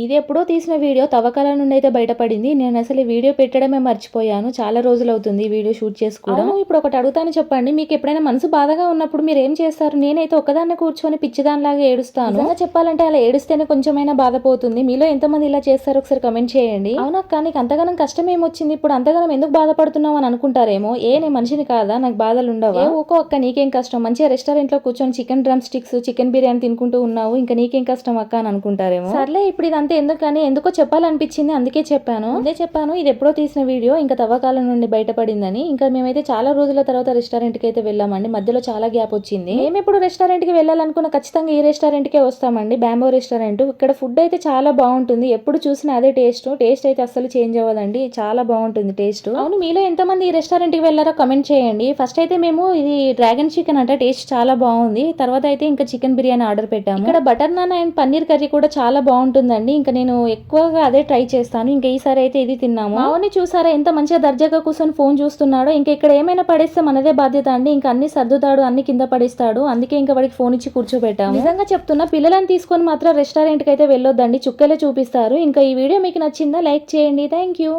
ఇది ఎప్పుడో తీసిన వీడియో తవ్వకాల నుండి అయితే బయటపడింది. నేను అసలు ఈ వీడియో పెట్టడమే మర్చిపోయాను. చాలా రోజులు అవుతుంది వీడియో షూట్ చేసుకోవడం ఇప్పుడు ఒకటి అడుగుతాను చెప్పండి. మీకు ఎప్పుడైనా మనసు బాధగా ఉన్నప్పుడు మీరు ఏం చేస్తారు? నేనైతే ఒకదాన్ని కూర్చొని పిచ్చిదానిలాగా ఏడుస్తాను. నిజంగా చెప్పాలంటే అలా ఏడుస్తేనే కొంచెమైనా బాధపోతుంది మీలో ఎంతమంది ఇలా చేస్తారో? ఒకసారి కమెంట్ చేయండి. అవునక్క నీకు అంతగానం కష్టం ఏమొచ్చింది? ఇప్పుడు అంతగానం ఎందుకు బాధపడుతున్నావు అని అనుకుంటారేమో? ఏ నేను మనిషిని కాదా? నాకు బాధలు ఉండవా? ఊకో అక్క నీకేం కష్టం? మంచిగా రెస్టారెంట్లో కూర్చొని chicken drumsticks chicken biryani తినుకుంటూ ఉన్నావు. ఇంకా నీకేం కష్టం అక్క అని అనుకుంటారేమో? సర్లే ఇప్పుడు అంటే ఎందుకని? ఎందుకో చెప్పాలనిపించింది అందుకే చెప్పాను. అదే చెప్పాను ఇది ఎప్పుడో తీసిన వీడియో ఇంకా తవ్వకాలం నుండి బయటపడిందని. ఇంకా మేమైతే చాలా రోజుల తర్వాత రెస్టారెంట్కి అయితే వెళ్ళామండి. మధ్యలో చాలా గ్యాప్ వచ్చింది. మేము ఇప్పుడు రెస్టారెంట్కి వెళ్ళాలనుకున్న ఖచ్చితంగా ఈ రెస్టారెంట్ కే వస్తామండి. Bamboo restaurant. ఇక్కడ ఫుడ్ అయితే చాలా బాగుంటుంది. ఎప్పుడు చూసినా అదే టేస్ట్. టేస్ట్ అయితే అస్సలు చేంజ్ అవ్వదండి. చాలా బాగుంటుంది టేస్ట్. అవును మీలో ఎంతమంది ఈ రెస్టారెంట్కి వెళ్ళారో కమెంట్ చేయండి. ఫస్ట్ అయితే మేము ఇది డ్రాగన్ చికెన్ అంటే టేస్ట్ చాలా బాగుంది. తర్వాత అయితే ఇంకా చికెన్ బిర్యానీ ఆర్డర్ పెట్టాము. ఇక్కడ butter naan and paneer curry కూడా చాలా బాగుంటుందండి. ఇంకా నేను ఎక్కువగా అదే ట్రై చేస్తాను. ఇంకా ఈసారి అయితే ఇది తిన్నాము. మావని చూసారా ఎంత మంచిగా దర్జాగా కూర్చొని ఫోన్ చూస్తున్నాడో. ఇంకా ఇక్కడ ఏమైనా పడేస్తే మనదే బాధ్యత అండి. ఇంకా అన్ని సర్దుతాడు అన్ని కింద పడేస్తాడు. అందుకే ఇంకా వాడికి ఫోన్ ఇచ్చి కూర్చోబెట్టాము. నిజంగా చెప్తున్నా పిల్లలను తీసుకొని మాత్రం రెస్టారెంట్కి అయితే వెళ్ళొద్దండి. చుక్కలే చూపిస్తారు. ఇంకా ఈ వీడియో మీకు నచ్చిందా లైక్ చేయండి. Thank you